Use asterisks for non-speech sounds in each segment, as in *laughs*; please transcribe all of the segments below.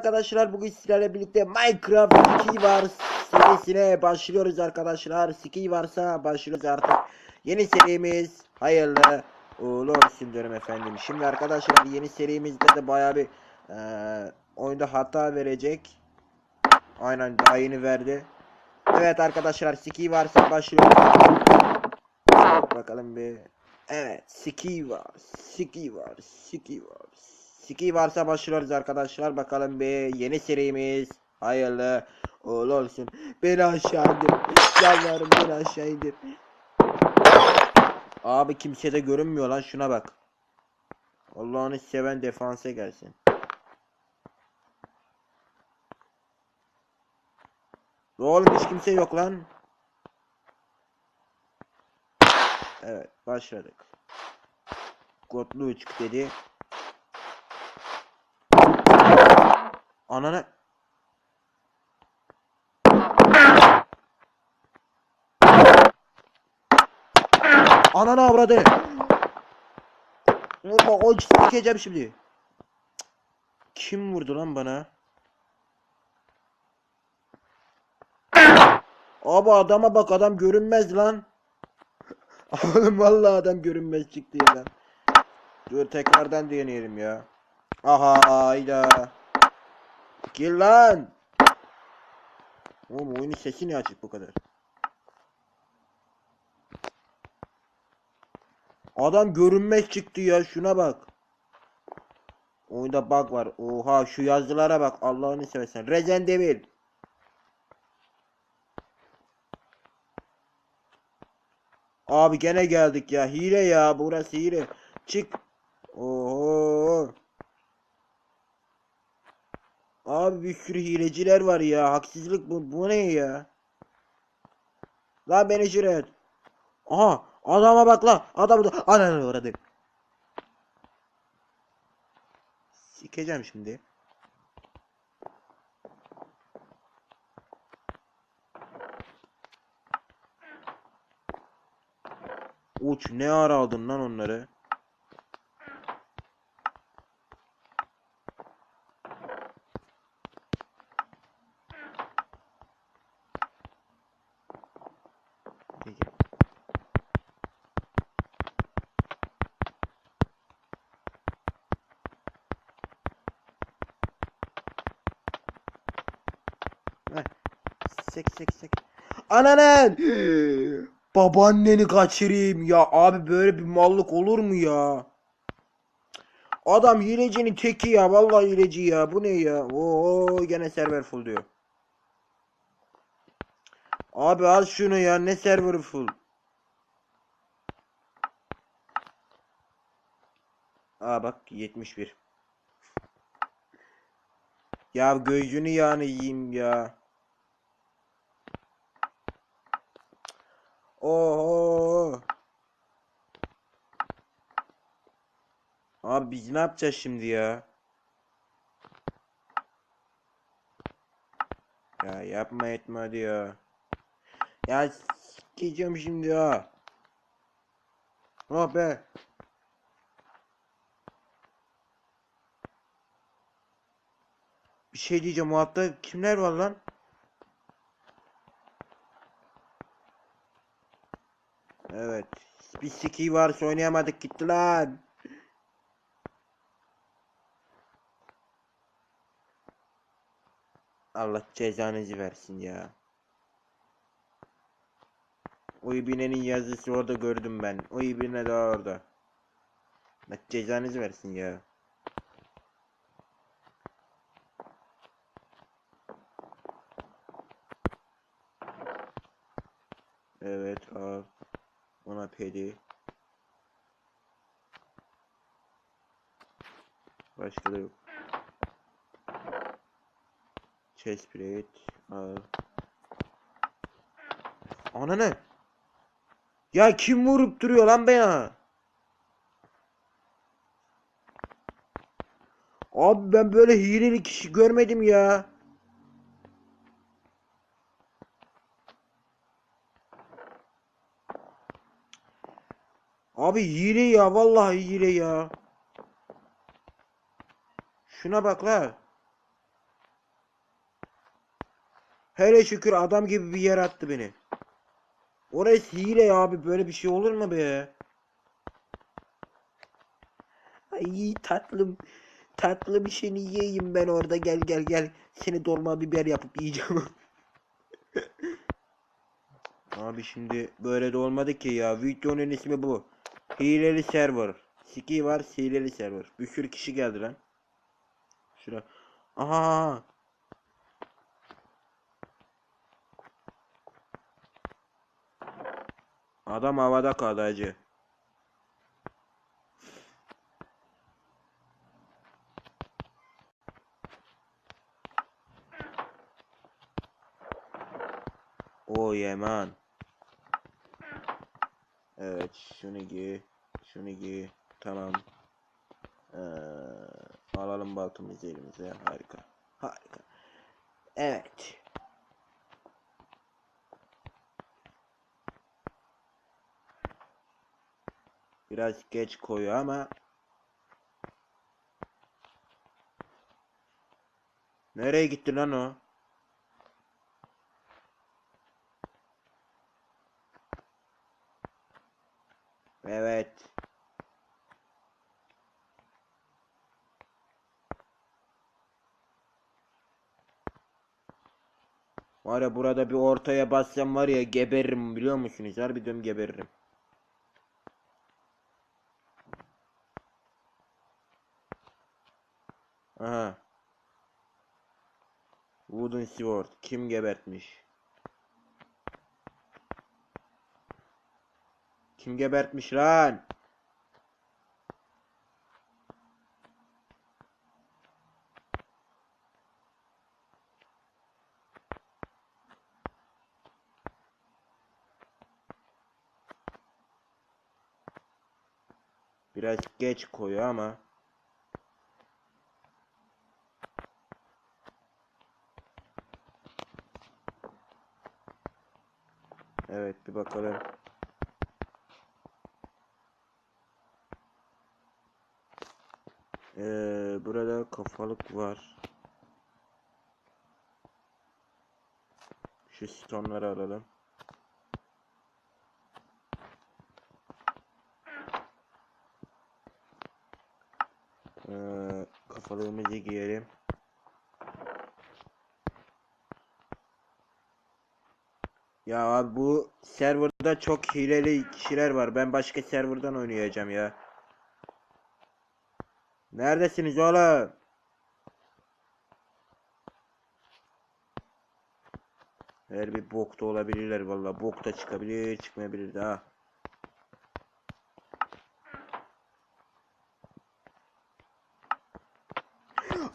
arkadaşlar bugün sizlerle birlikte Minecraft Ski var serisine başlıyoruz arkadaşlar. Ski varsa başlıyoruz artık. Yeni serimiz hayırlı uğurlu olsun diyorum efendim. Şimdi arkadaşlar yeni serimizde de baya bir eee, oyunda hata verecek. Aynen daha yeni verdi. Evet arkadaşlar ski varsa başlıyoruz. Bakalım bir. Evet ski var. Ski var. Ski var. Ski varsa başlıyoruz arkadaşlar. Bakalım bir yeni serimiz. Hayırlı uğurlu olsun. Beni aşağı indir. Yalvarırım beni aşağı indir. Abi kimse de görünmüyor lan şuna bak. Allah'ını seven defansa gelsin. Oğlum hiç kimse yok lan. Evet başladık. Kodlu 3 dedi. Ananı Ananı avradı. Vurma o sikeceğim şimdi. Kim vurdu lan bana? Abi adama bak adam görünmez lan. *laughs* Oğlum vallahi adam görünmez çıktı ya lan. Dur tekrardan deneyelim ya. Aha hayda. Gir lan. Oğlum oyunun sesi ne açık bu kadar? Adam görünmez çıktı ya şuna bak. Oyunda bug var. Oha şu yazılara bak Allah'ını seversen. Resident Evil. Abi gene geldik ya. Hile ya. Burası hile. Çık. Oho. Abi bir sürü hileciler var ya. Haksızlık bu. Bu ne ya? Lan beni şuraya. Aha. Adama bak la. Adam da. Ananı uğradı. Sikeceğim şimdi. Uç ne ara aldın lan onları? Sek sek sek. Ananın! Babaanneni kaçırayım ya. Abi böyle bir mallık olur mu ya? Adam hilecinin teki ya. Vallahi hileci ya. Bu ne ya? Oo gene server full diyor. Abi al şunu ya. Ne server full? Aa bak 71. Ya gözünü yağını yiyeyim ya. Oho. Abi biz ne yapacağız şimdi ya? Ya yapma etme hadi ya. Ya sikeceğim şimdi ya. Oh be. Bir şey diyeceğim o altta kimler var lan? Evet. Bir siki varsa oynayamadık gitti lan. Allah cezanızı versin ya. O ibinenin yazısı orada gördüm ben. O ibine de orada. Allah cezanızı versin ya. Evet al. Ona pedi. Başka da yok. Chest plate al. Ana ne? Ya kim vurup duruyor lan bana? Abi ben böyle hileli kişi görmedim ya. Abi hile ya vallahi hile ya. Şuna bak la. Hele şükür adam gibi bir yer attı beni. Orası hile abi böyle bir şey olur mu be? Ay tatlım. Tatlı bir şeyini yiyeyim ben orada gel gel gel. Seni dolma biber yapıp yiyeceğim. *laughs* Abi şimdi böyle de olmadı ki ya. Videonun ismi bu. Hileli server. Siki var hileli server. Bir sürü kişi geldi lan. Şura. Aha. Adam havada kaldı hacı. O Yeman. Evet şunu giy. Şunu giy. Tamam. Ee, alalım baltımızı elimize. Harika. Harika. Evet. Biraz geç koyuyor ama Nereye gitti lan o? Evet. Var ya burada bir ortaya bassam var ya geberirim biliyor musunuz? Harbiden geberirim. Aha. Wooden Sword. Kim gebertmiş? Kim gebertmiş lan? Biraz geç koyuyor ama. Evet bir bakalım. Ee, burada kafalık var. Şu stonları alalım. Ee, kafalığımızı giyelim. Ya abi bu serverda çok hileli kişiler var. Ben başka serverdan oynayacağım ya. Neredesiniz oğlum? Her bir bokta olabilirler valla. Bokta çıkabilir, çıkmayabilir daha.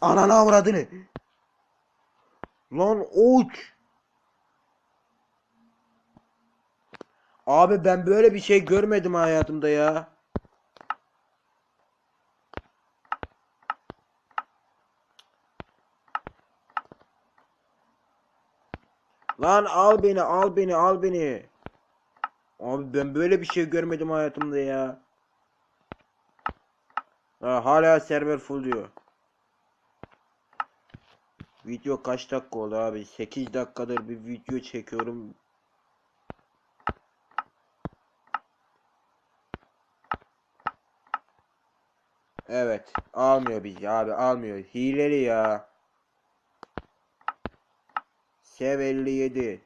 Ananı avradını. Lan uç. Abi ben böyle bir şey görmedim hayatımda ya. Lan al beni, al beni, al beni. Abi ben böyle bir şey görmedim hayatımda ya. Ha, hala server full diyor. Video kaç dakika oldu abi? 8 dakikadır bir video çekiyorum. Evet. Almıyor bizi abi. Almıyor. Hileli ya. Sev 57.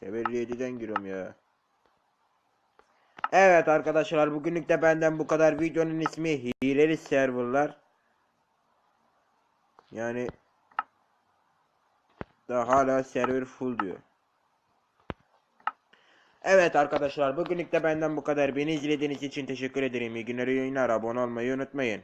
Sev 57'den giriyorum ya. Evet arkadaşlar bugünlük de benden bu kadar. Videonun ismi Hileli Serverlar. Yani daha hala server full diyor. Evet arkadaşlar bugünlük de benden bu kadar. Beni izlediğiniz için teşekkür ederim. İyi günler, iyi yayınlar. Abone olmayı unutmayın.